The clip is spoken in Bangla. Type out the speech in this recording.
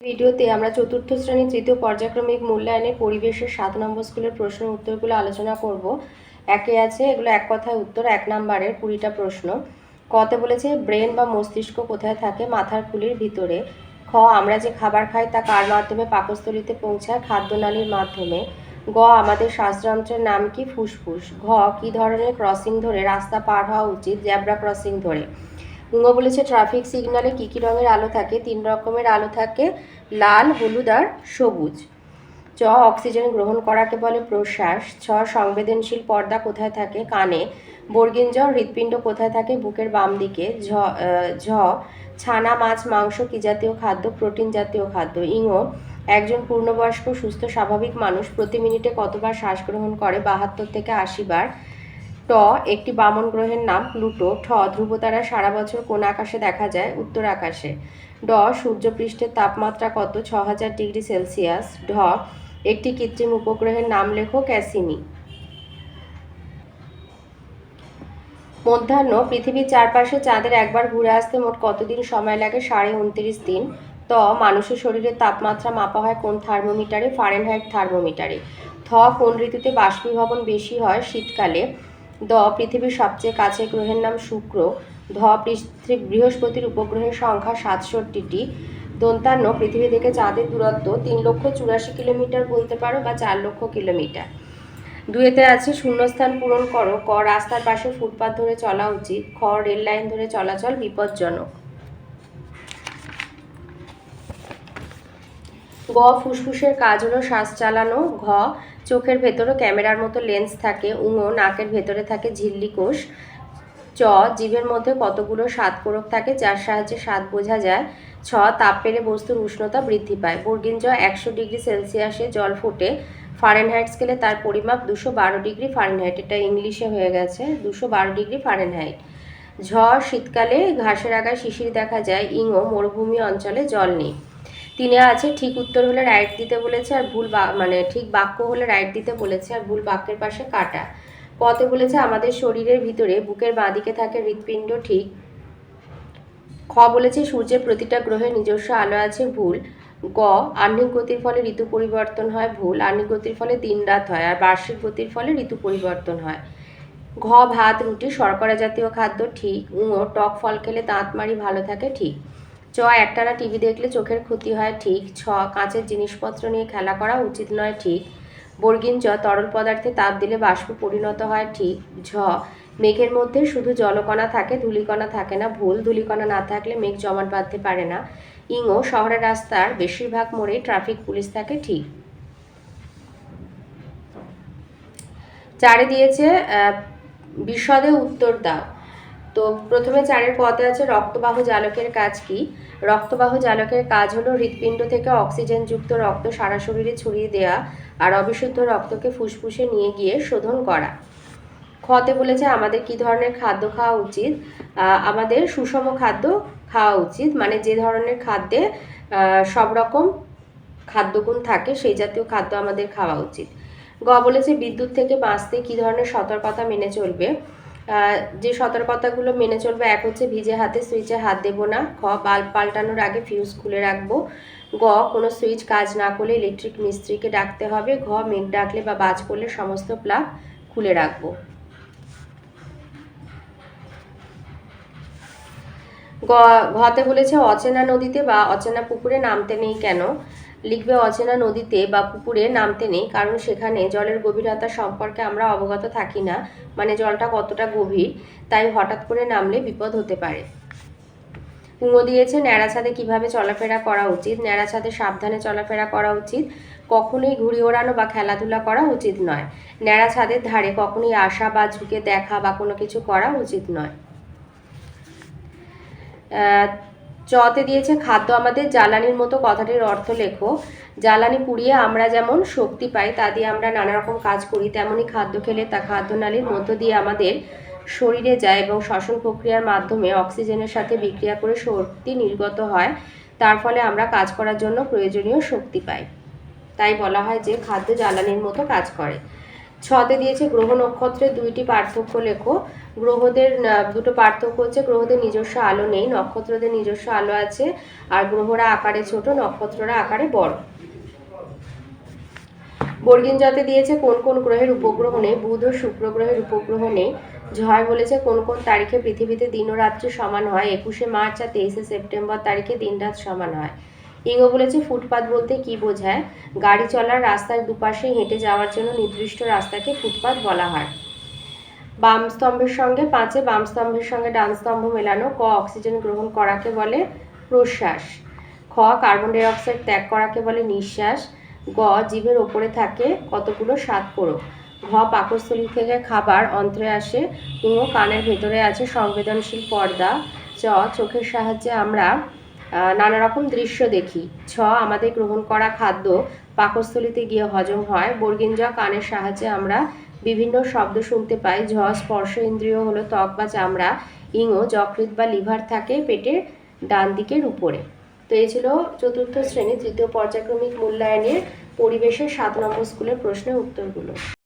ভিডিওতে আমরা চতুর্থ শ্রেণির তৃতীয় পর্যায়ক্রমিক মূল্যায়নে পরিবেশের সাত নম্বর স্কুলের প্রশ্ন উত্তরগুলো আলোচনা করব। একে আছে, এগুলো এক কথায় উত্তর, এক নম্বরের কুড়িটা প্রশ্ন। কতে বলেছে, ব্রেন বা মস্তিষ্ক কোথায় থাকে? মাথার খুলির ভিতরে। খ, আমরা যে খাবার খাই তা কার মাধ্যমে? পাকস্থলিতে পৌঁছায় খাদ্যনালীর মাধ্যমে। গ, আমাদের শ্বাসযন্ত্রের নাম কি? ফুসফুস। ঘ, কি ধরনের ক্রসিং ধরে রাস্তা পার হওয়া উচিত? জ্যাব্রা ক্রসিং ধরে। উঙ্গ বলেছে ট্রাফিক সিগনালে কী কী রঙের আলো থাকে? তিন রকমের আলো থাকে, লাল, হলুদ আর সবুজ। চ, অক্সিজেন গ্রহণ করাকে বলে প্রশ্বাস। ছ, সংবেদনশীল পর্দা কোথায় থাকে? কানে। বর্গিন জ হৃৎপিণ্ড কোথায় থাকে? বুকের বাম দিকে। ঝ ঝ, ছানা, মাছ, মাংস কি জাতীয় খাদ্য? প্রোটিন জাতীয় খাদ্য। ইঙো, একজন পূর্ণবয়স্ক, সুস্থ, স্বাভাবিক মানুষ প্রতি মিনিটে কতবার শ্বাস গ্রহণ করে? বাহাত্তর থেকে আশি বার। ট, একটি বামন গ্রহের নাম প্লুটো। ঠ, ধ্রুবতারা সারা বছর কোন আকাশে দেখা যায়? উত্তর আকাশে। ড, সূর্যপৃষ্ঠের তাপমাত্রা কত? ছ হাজার ডিগ্রি সেলসিয়াস। ঢ, একটি কৃত্রিম উপগ্রহের নাম লেখো ক্যাসিনি মধ্যাহ্ন, পৃথিবীর চারপাশে চাঁদের একবার ঘুরে আসতে মোট কতদিন সময় লাগে? সাড়ে উনত্রিশ দিন। ত, মানুষের শরীরের তাপমাত্রা মাপা হয় কোন থার্মোমিটারে? ফারেনহাইট থার্মোমিটারে। থ, কোন ঋতুতে বাষ্পীভবন বেশি হয়? শীতকালে। দ, পৃথিবীর সবচেয়ে কাছের গ্রহের নাম শুক্র। ধ, পৃথিবী বৃহস্পতির উপগ্রহের সংখ্যা সাতষট্টিটি। দন্তান্ন, পৃথিবী থেকে চাঁদের দূরত্ব তিন লক্ষ চুরাশি কিলোমিটার বলতে পারো বা চার লক্ষ কিলোমিটার। দুয়েতে আছে শূন্যস্থান পূরণ করো। ক, রাস্তার পাশে ফুটপাথ ধরে চলা উচিত। খ, রেল লাইন ধরে চলাচল বিপজ্জনক। গ, ফুসফুসের কাজ হলো শ্বাস চালানো। ঘ চোখের ভেতরে ক্যামেরার মতো লেন্স থাকে উঙ নাকের ভেতরে থাকে ঝিল্লি কোষ। চ জিভের মধ্যে কতগুলো স্বাদ কোরক থাকে, যার সাহায্যে স্বাদ বোঝা যায়। ছ, তাপ পেরে বস্তুর উষ্ণতা বৃদ্ধি পায়। বর্গিন জ, একশো ডিগ্রি সেলসিয়াসে জল ফোটে। ফারেনহাইট স্কেলে তার পরিমাপ দুশো বারো ডিগ্রি ফারেনহাইট। এটা ইংলিশে হয়ে গেছে, দুশো বারো ডিগ্রি ফারেনহাইট। ঝ, শীতকালে ঘাসের আগায় শিশির দেখা যায়, ইঙো, মরুভূমি অঞ্চলে জল নেই। তিনে আছে, ঠিক উত্তর হলে রাইট দিতে বলেছে আর ভুল মানে ঠিক বাক্য হলে রাইট দিতে বলেছে আর ভুল বাক্যের পাশে কাটা। পথে বলেছে, আমাদের শরীরের ভিতরে বুকের বাঁদিকে থাকে হৃৎপিণ্ড, ঠিক। খ বলেছে, সূর্যের প্রতিটা গ্রহের নিজস্ব আলো আছে, ভুল। গ, আহ্নিক গতির ফলে ঋতু পরিবর্তন হয়, ভুল। আহ্নিক গতির ফলে দিন রাত হয় আর বার্ষিক গতির ফলে ঋতু পরিবর্তন হয়। ঘ, ভাত, রুটি, শর্করা জাতীয় খাদ্য, ঠিক। উঙো, টক ফল খেলে দাঁত মারি ভালো থাকে, ঠিক। চ একটানা টিভি দেখলে চোখের ক্ষতি হয়, ঠিক। ছ, কাঁচের জিনিসপত্র নিয়ে খেলা করা উচিত নয়, ঠিক। বর্গিন চ তরল পদার্থে তাপ দিলে বাষ্প পরিণত হয়, ঠিক। ঝ, মেঘের মধ্যে শুধু জলকণা থাকে, ধুলিকণা থাকে না, ভুল। ধুলিকণা না থাকলে মেঘ জমাট বাঁধতে পারে না। ইঙো, শহরের রাস্তার বেশিরভাগ মোড়ে ট্রাফিক পুলিশ থাকে, ঠিক। চারে দিয়েছে বিশদে উত্তর দাও। তো প্রথমে চারের পদে আছে রক্তবাহ জালকের কাজ কি? রক্তবাহ জালকের কাজ হলো হৃৎপিণ্ড থেকে অক্সিজেনযুক্ত রক্ত সারা শরীরে ছড়িয়ে দেওয়া আর অবিশুদ্ধ রক্তকে ফুসফুসে নিয়ে গিয়ে শোধন করা। খতে বলেছে আমাদের কি ধরনের খাদ্য খাওয়া উচিত? আমাদের সুষম খাদ্য খাওয়া উচিত। মানে যে ধরনের খাদ্যে সব রকম খাদ্যগুণ থাকে সেই জাতীয় খাদ্য আমাদের খাওয়া উচিত। গ বলেছে বিদ্যুৎ থেকে বাঁচতে কি ধরনের সতর্কতা মেনে চলবে? যে সতর্কতাগুলো মেনে চলবে, এক হচ্ছে ভিজে হাতে সুইচে হাত দেবো না, খ, বাল্ব পাল্টানোর আগে ফিউজ খুলে রাখব, গ, কোনো সুইচ কাজ না করলে ইলেকট্রিক মিস্ত্রিকে ডাকতে হবে, ঘ, মেঘ ডাকলে বা বাজ পড়লে সমস্ত প্লাগ খুলে রাখব। ঘতে বলেছে, অচেনা নদীতে বা অচেনা পুকুরে নামতে নেই কেন? লিখবে অচেনা নদীতে বা পুকুরে নামতে নেই, কারণ সেখানে জলের গভীরতা সম্পর্কে আমরা অবগত থাকি না মানে জলটা কতটা গভীর, তাই হঠাৎ করে নামলে বিপদ হতে পারে। কুঁয়ো দিয়েছে ন্যাড়া ছাদে কীভাবে চলাফেরা করা উচিত? ন্যাড়া ছাদে সাবধানে চলাফেরা করা উচিত? কখনোই ঘুড়ি ওড়ানো বা খেলাধুলা করা উচিত নয়। ন্যাড়া ছাদের ধারে কখনোই আসা বা ঝুঁকে দেখা বা কোনো কিছু করা উচিত নয়। চতে দিয়েছে খাদ্য আমাদের জ্বালানির মতো কথাটির অর্থ লেখো। জ্বালানি পুড়িয়ে আমরা যেমন শক্তি পাই, তা দিয়ে আমরা নানা রকম কাজ করি তেমনই খাদ্য খেলে তা খাদ্যনালীর মধ্য দিয়ে আমাদের শরীরে যায় এবং শ্বসন প্রক্রিয়ার মাধ্যমে অক্সিজেনের সাথে বিক্রিয়া করে শক্তি নির্গত হয়। তার ফলে আমরা কাজ করার জন্য প্রয়োজনীয় শক্তি পাই। তাই বলা হয় যে খাদ্য জ্বালানির মতো কাজ করে। ছতে দিয়েছে গ্রহ নক্ষত্রের দুইটি পার্থক্য লেখো। গ্রহদের দুটো পার্থক্য হচ্ছে গ্রহদের নিজস্ব আলো নেই, নক্ষত্রদের নিজস্ব আলো আছে, আর গ্রহরা আকারে ছোট, নক্ষত্ররা আকারে বড়। বর্গিন জাতে দিয়েছে কোন কোন গ্রহের উপগ্রহ নেই, বুধ ও শুক্র গ্রহের উপগ্রহ নেই। ঝয় বলেছে কোন কোন তারিখে পৃথিবীতে দিন ও রাত্রি সমান হয়, একুশে মার্চ আর তেইশে সেপ্টেম্বর তারিখে দিন রাত সমান হয়। ইঙ্গ বলেছে, ফুটপাত বলতে কি বোঝায়? গাড়ি চলার রাস্তার দুপাশে হেঁটে যাওয়ার জন্য নির্দিষ্ট রাস্তাকে ফুটপাত বলা হয়। বাম স্তম্ভের সঙ্গে পাঁচে বাম স্তম্ভের সঙ্গে ডান স্তম্ভ মেলানো, ক, অক্সিজেন গ্রহণ করাকে বলে প্রশ্বাস। খ, কার্বন ডাই অক্সাইড ত্যাগ করাকে বলে নিঃশ্বাস। গ জিভের ওপরে থাকে কতগুলো স্বাদ করো ঘ, পাকস্থলী থেকে খাবার অন্ত্রে আসে ঙ কানের ভেতরে আছে সংবেদনশীল পর্দা। চ, চোখের সাহায্যে আমরা নানা রকম দৃশ্য দেখি। ছ, আমাদের গ্রহণ করা খাদ্য পাকস্থলীতে গিয়ে হজম হয়। বর্গিন জ কানের সাহায্যে আমরা বিভিন্ন শব্দ শুনতে পাই। ঝ, স্পর্শ ইন্দ্রিয় হলো ত্বক বা চামড়া ইঙো যকৃত বা লিভার থাকে পেটের ডান দিকের উপরে। তো এই ছিল চতুর্থ শ্রেণি, তৃতীয় পর্যায়ক্রমিক মূল্যায়নের পরিবেশের সাত নম্বর স্কুলের প্রশ্নের উত্তরগুলো।